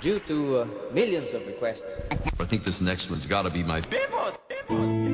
Due to uh, millions of requests, I think this next one's got to be my Ang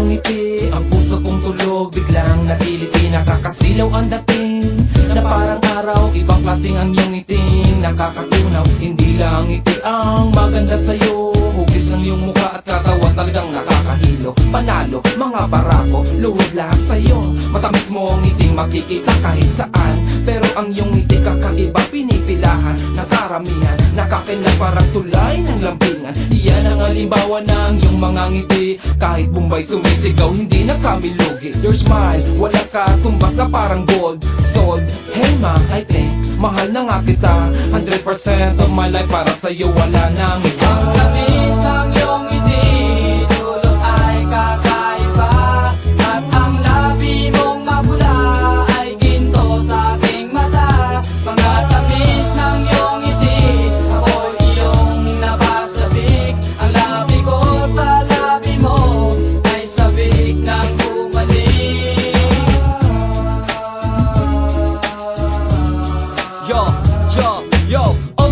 iyong ngiti. Ang puso kong tulog biglang nakiliti Nakakasilaw ang dating na parang araw. Ibang klaseng ang iyong ngiting Nakakatunaw, hindi lang ngiti ang maganda sa'yo. Hugis ng iyong mukha at katawan talagang nakakahilo. Panalo, mga barako, luhod lahat sa'yo. Matamis mo ang ngiting makikita kahit saan. Pero ang iyong ngiti kakaiba pinipilahan. Ng karamihan Nakakilang parang tulay ng lambingan Iyan ang halimbawa ng iyong mga ngiti Kahit Bombay sumisigaw, hindi na kami lugi. Your smile, wala ka tumbas na parang gold Sold, hey ma, I think Mahal na nga kita. 100% of my life para sa'yo wala nang iba. Ang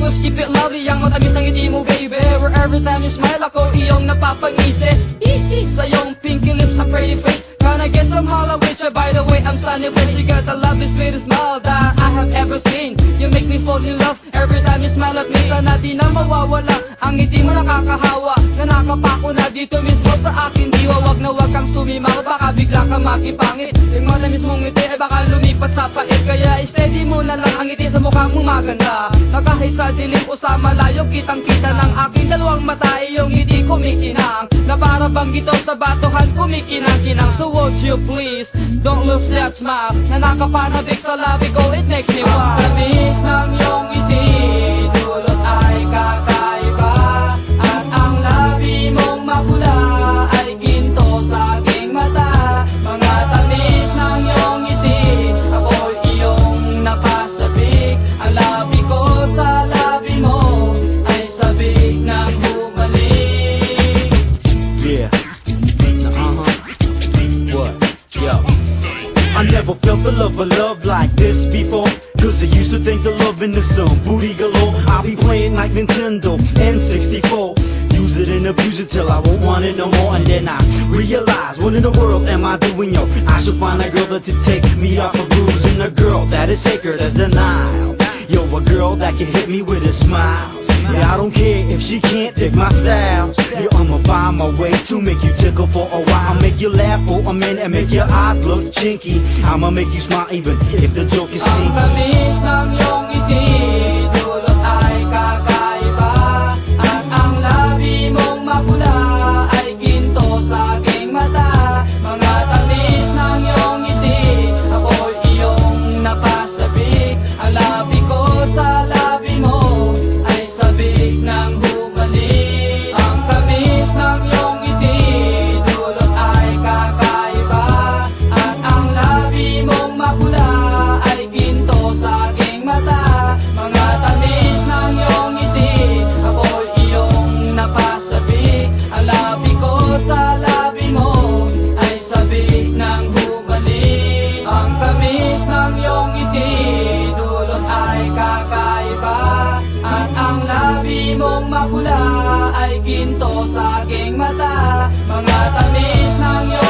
Always keep it lovely Ang matamis ng ngiti mo baby. Where every time you smile Ako iyong napapangisi Hihi Sa iyong pinky lips Sa pretty face. Can I get some holla with you By the way I'm sunny place You got the lovely sweetest smile That I have ever seen. You make me fall in love Every time you smile at me. Sana di na mawawala. Ang ngiti mo nakakahawa dito mismo sa akin diwa Wag na wag kang sumimangot. Baka bigla ka makipangit. Yung matamis mong ngiti Ay baka lumipat sa pait. Kaya steady mo na lang Ang ngiti sa mukha mong maganda Na kahit sa dilim o sa malayo Kitang kita ng aking dalawang mata Iyong ngiti kumikinang. Na para bang ito sa batuhan Kumikinang-kinang. So won't you please Don't lose that smile. Na nakapanabik sa labi ko It makes me wild. Tamis ng iyong Cause I used to think the loving is some booty galore. I'll be playing like Nintendo N64. Use it and abuse it till I won't want it no more. And then I realize, what in the world am I doing, yo? I should find a girl that to take me off of. And a girl that is sacred as the Nile. Yo, a girl that can hit me with a smile. Yeah, I don't care if she can't dig my style. Yeah, I'ma find my way to make you tickle for a while. I'll make you laugh for a minute and make your eyes look chinky. I'ma make you smile even if the joke is stinky. mapula ay ginto sa aking mata. Mga tamis ng iyong